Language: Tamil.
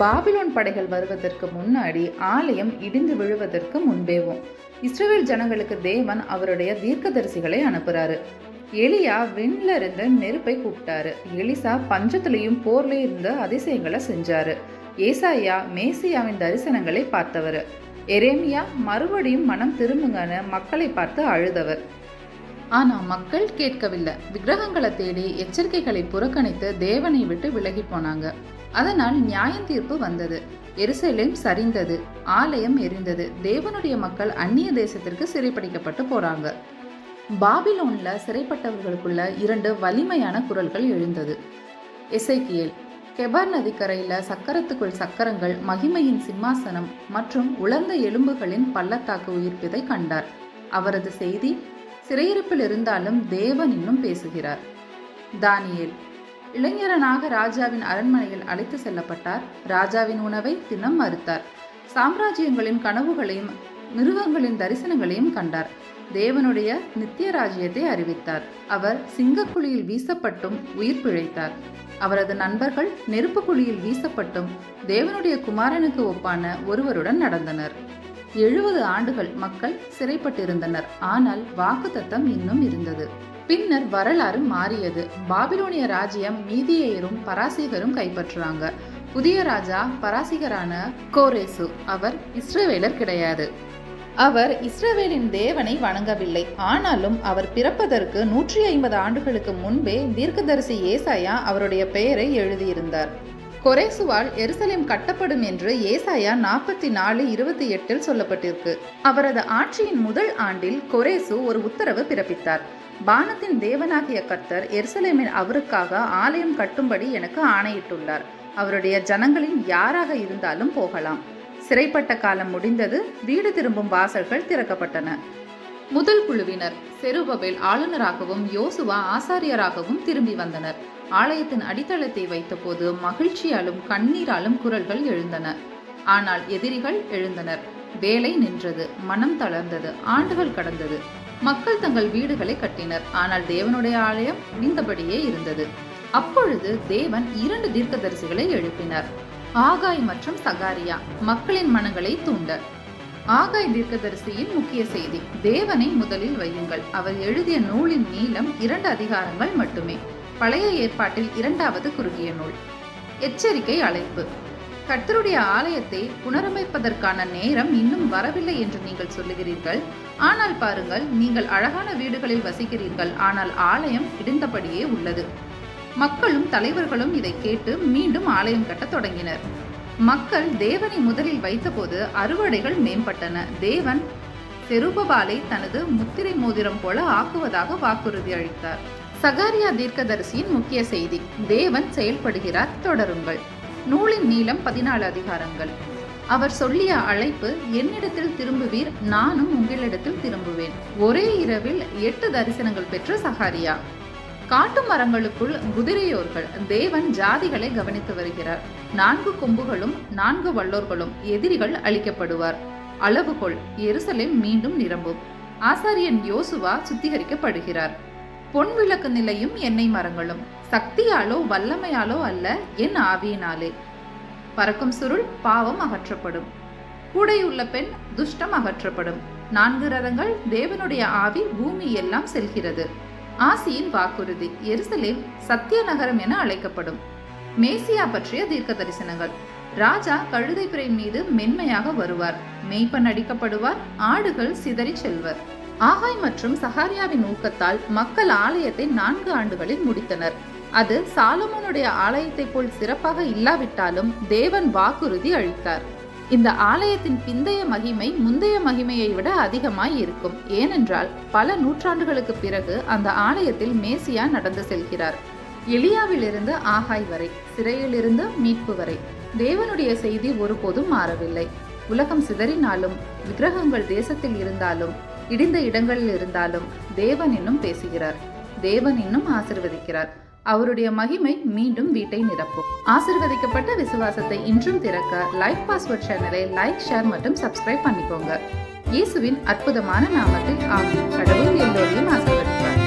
பாபிலோன் படைகள் வருவதற்கு முன்னாடி ஆலயம் இடிந்து விழுவதற்கு முன்பேவும். இஸ்ரேல் ஜனங்களுக்கு தேவன் அவருடைய தீர்க்கதரிசிகளை அனுப்புறாரு. எலியா விண்ல இருந்து நெருப்பை கூப்பிட்டாரு. எலிசா பஞ்சத்திலையும் போர்லையும் இருந்து அதிசயங்களை செஞ்சாரு. ஏசாயா மேசியாவின் தரிசனங்களை பார்த்தவர். எரேமியா மறுபடியும் மனம் திரும்புங்கன்னு மக்களை பார்த்து அழுதவர். ஆனால் மக்கள் கேட்கவில்லை. விக்கிரகங்களை தேடி எச்சரிக்கைகளை புறக்கணித்து தேவனை விட்டு விலகி போனாங்க. அதனால் நியாயம் தீர்ப்பு வந்தது. எருசலேம் சரிந்தது. ஆலயம் எரிந்தது. தேவனுடைய மக்கள் அந்நிய தேசத்திற்கு சிறைப்பிடிக்கப்பட்டு போறாங்க. பாபிலோன்ல சிறைப்பட்டவர்களுக்குள்ள இரண்டு வலிமையான குரல்கள் எழுந்தது. எசைக்கியல் கெபார் நதிக்கரையில் சக்கரத்துக்குள் சக்கரங்கள் மகிமையின் சிம்மாசனம் மற்றும் உலர்ந்த எலும்புகளின் பள்ளத்தாக்கு உயிர்ப்பதை கண்டார். அவரது செய்தி சிறையிருப்பில் இருந்தாலும் தேவன் இன்னும் பேசுகிறார். தானியேல் இளைஞரனாக ராஜாவின் அரண்மனையில் அழைத்து செல்லப்பட்டார். ராஜாவின் உணவை தினம் மறுத்தார். சாம்ராஜ்யங்களின் கனவுகளையும் மிருகங்களின் தரிசனங்களையும் கண்டார். தேவனுடைய நித்திய ராஜ்யத்தை அறிவித்தார். அவர் சிங்கக்குழியில் வீசப்பட்டும் உயிர் பிழைத்தார். அவரது நண்பர்கள் நெருப்பு குழியில் வீசப்பட்டும் தேவனுடைய குமாரனுக்கு ஒப்பான ஒருவருடன் நடந்தனர். எழுபது ஆண்டுகள் மக்கள் சிறைப்பட்டிருந்தனர். ஆனால் வாக்குத்தத்தம் இன்னும் இருந்தது. பின்னர் வரலாறு மாறியது. பாபிலோனிய ராஜ்யம் மீதியேயரும் பராசீகரும் கைப்பற்றுறாங்க. புதிய ராஜா பராசிகரான கோரேசு அவர் இஸ்ரேவேலர் கிடையாது. அவர் இஸ்ரேவேலின் தேவனை வணங்கவில்லை. ஆனாலும் அவர் பிறப்பதற்கு நூற்றி ஐம்பது ஆண்டுகளுக்கு முன்பே தீர்க்கதரிசி ஏசாயா அவருடைய பெயரை எழுதியிருந்தார். கொரேசுவால் எருசலேம் கட்டப்படும் என்று ஏசாயா நாற்பத்தி நாலு இருபத்தி எட்டில் சொல்லப்பட்டிருக்கு. அவரது ஆட்சியின் முதல் ஆண்டில் கொரேசு ஒரு உத்தரவு பிறப்பித்தார். பானத்தின் தேவனாகிய கர்த்தர் எருசலேமில் அவருக்காக ஆலயம் கட்டும்படி எனக்கு ஆணையிட்டுள்ளார். அவருடைய ஜனங்களின் யாராக இருந்தாலும் போகலாம். சிறைப்பட்ட காலம் முடிந்தது வீடு திரும்பும் வாசல்கள் திறக்கப்பட்டன. முதல் குழுவினர் செருபபேல் ஆளுநராகவும் யோசுவா ஆசாரியராகவும் திரும்பி வந்தனர். ஆலயத்தின் அடித்தளத்தை வைத்தபோது மகிழ்ச்சியாலும் கண்ணீராலும் குரல்கள் எழுந்தன. ஆனால் எதிரிகள் எழுந்தனர். வேலை நின்றது மனம் தளர்ந்தது ஆண்டுகள் கடந்தது. மக்கள் தங்கள் வீடுகளை கட்டினர். ஆனால் தேவனுடைய ஆலயம் இடிந்தபடியே இருந்தது. அப்பொழுது தேவன் இரண்டு தீர்க்கதரிசிகளை எழுப்பினார். ஆகாய் மற்றும் சகாரியா மக்களின் மனங்களை தூண்ட ஆகாய் தீர்க்கதரிசியின் முக்கிய செய்தி. தேவனை முதலில் வையுங்கள். அவர் எழுதிய நூலின் நீளம் இரண்டு அதிகாரங்கள் மட்டுமே. பழைய ஏற்பாட்டில் இரண்டாவது குறுகிய நூல். எச்சரிக்கை அழைப்பு. கர்த்தருடைய ஆலயத்தை புனரமைப்பதற்கான நேரம் இன்னும் வரவில்லை என்று நீங்கள் சொல்லுகிறீர்கள். ஆனால் பாருங்கள் நீங்கள் அழகான வீடுகளில் வசிக்கிறீர்கள். ஆனால் ஆலயம் இடிந்தபடியே உள்ளது. மக்களும் தலைவர்களும் இதை கேட்டு மீண்டும் ஆலயம் கட்டத் தொடங்கினர். மக்கள் தேவனை முதலில் வைத்தபோது அறுவடைகள் மேம்பட்டன. தேவன் செருபபாலை தனது முத்திரை மோதிரம் போல ஆக்குவதாக வாக்குறுதி அளித்தார். சகாரியா தீர்க்கதரிசியின் முக்கிய செய்தி தேவன் செயல்படுகிறார் தொடருங்கள். நூலின் நீளம் பதினாலு அதிகாரங்கள். அவர் சொல்லிய அழைப்பு என்னிடத்தில் திரும்புவீர் நானும் உங்களிடத்தில் திரும்புவேன். ஒரே இரவில் எட்டு தரிசனங்கள் பெற்ற சகாரியா. காட்டு மரங்களுக்குள் குதிரையோர்கள் தேவன் ஜாதிகளை கவனித்து வருகிறார். நான்கு கொம்புகளும் நான்கு வல்லோர்களும் எதிரிகள் அழிக்கப்படுவார். அளவுகோல் எருசலேம் மீண்டும் நிரம்பும். ஆசாரியன் யோசுவா சுத்திகரிக்கப்படுகிறார். பொன் விளக்கு நிலையும் எண்ணெய் மரங்களும். சக்தியாலோ வல்லமையாலோ அல்ல என் ஆவியினாலே. பறக்கும் சுருள் பாவம் அகற்றப்படும். கூடையுள்ள பெண் துஷ்டம் அகற்றப்படும். நான்கு ரதங்கள் தேவனுடைய ஆவி பூமி எல்லாம் செல்கிறது. ஆசியின் வாக்குறுதி எருசலேம் சத்திய நகரம் என அழைக்கப்படும். மேசியா பற்றிய தீர்க்க தரிசனங்கள் ராஜா கழுதை பிறை மீது மென்மையாக வருவார். மெய்ப்பன் அடிக்கப்படுவார் ஆடுகள் சிதறி செல்வர். ஆகாய் மற்றும் சஹாரியாவின் ஊக்கத்தால் மக்கள் ஆலயத்தை நான்கு ஆண்டுகளில் முடித்தனர். அது சாலமோனுடைய ஆலயத்தைப் போல் சிறப்பாக இல்லாவிட்டாலும் தேவன் வாக்குறுதி அளித்தார். இந்த ஆலயத்தின் பிந்தைய மகிமை முந்தைய மகிமையை விட அதிகமாய் இருக்கும். ஏனென்றால் பல நூற்றாண்டுகளுக்கு பிறகு அந்த ஆலயத்தில் மேசியா நடந்து செல்கிறார். எலியாவிலிருந்து ஆகாய் வரை சிறையிலிருந்து மீட்பு வரை தேவனுடைய செய்தி ஒருபோதும் மாறவில்லை. உலகம் சிதறினாலும் விக்கிரகங்கள் தேசத்தில் இருந்தாலும் இடிந்த இடங்களில் இருந்தாலும் தேவன் இன்னும் பேசுகிறார். தேவன் இன்னும் ஆசிர்வதிக்கிறார். அவருடைய மகிமை மீண்டும் வீட்டை நிரப்பும். ஆசிர்வதிக்கப்பட்ட விசுவாசத்தை இன்றும் திறக்க லைஃப் பாஸ்வேர்ட் சேனலை லைக் ஷேர் மற்றும் சப்ஸ்கிரைப் பண்ணிக்கோங்க. இயேசுவின் அற்புதமான நாமத்தில் ஆகும் கடவுள் எல்லோரையும் ஆசிர்வதிப்பார்.